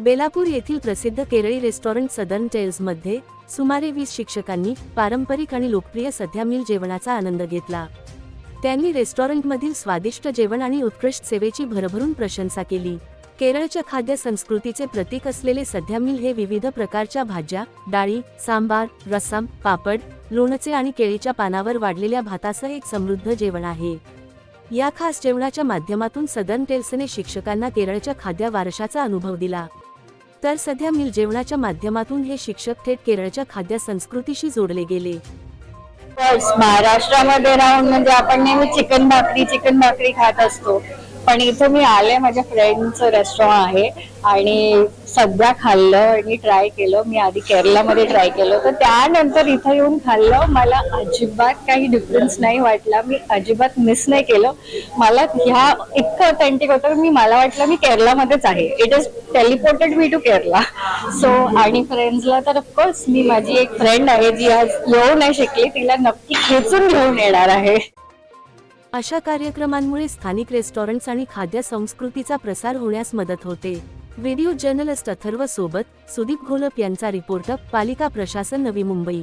बेलापूर येथील प्रसिद्ध केरळी restaurant southern टेल्समध्ये सुमारे वीस शिक्षकांनी पारंपरिक आणि लोकप्रिय सध्या मील जेवणाचा आनंद घेतला. त्यांनी रेस्टॉरंटमधील स्वादिष्ट जेवण आणि उत्कृष्ट सेवेची भरभरून प्रशंसा केली. केरळच्या खाद्य संस्कृतीचे प्रतीक असलेले सध्या मिल हे विविध प्रकारच्या भाज्या डाळी सांबार रसम पापड लोणचे आणि केळीच्या पानावर वाढलेल्या भातासह एक समृद्ध जेवण आहे. या खास जेवणाच्या माध्यमातून सदर्न टेल्सने शिक्षकांना केरळच्या खाद्य वारशाचा अनुभव दिला. तर सध्या मिल जेवणाच्या माध्यमातून हे शिक्षक थेट केरळच्या खाद्य संस्कृतीशी जोडले गेले. महाराष्ट्रामध्ये राहून म्हणजे आपण नेहमी चिकन भाकरी चिकन भाकरी खात असतो. पण इथं मी आले माझ्या फ्रेंडचं रेस्टॉरंट आहे आणि सध्या खाल्लं आणि ट्राय केलं. मी आधी केरलामध्ये ट्राय केलं. तर त्यानंतर इथं येऊन खाल्लं. मला अजिबात काही डिफरन्स नाही वाटला. मी अजिबात मिस नाही केलं. मला ह्या इतकं ऑथेंटिक होतं. मी मला वाटलं मी केरलामध्येच आहे. इट इज टेलिपोर्टेड मी टू केरला सो आणि फ्रेंड्सला तर ऑफकोर्स मी माझी एक फ्रेंड आहे जी आज येऊ नाही शकली. तिला नक्की खेचून घेऊन येणार आहे. अशा कार्यक्रमांमुळे स्थानिक रेस्टॉरंट्स आणि खाद्य संस्कृतीचा प्रसार होण्यास मदत होते. व्हिडिओ जर्नलिस्ट अथर्व सोबत सुदीप घोलप यांचा रिपोर्ट पालिका प्रशासन नवी मुंबई.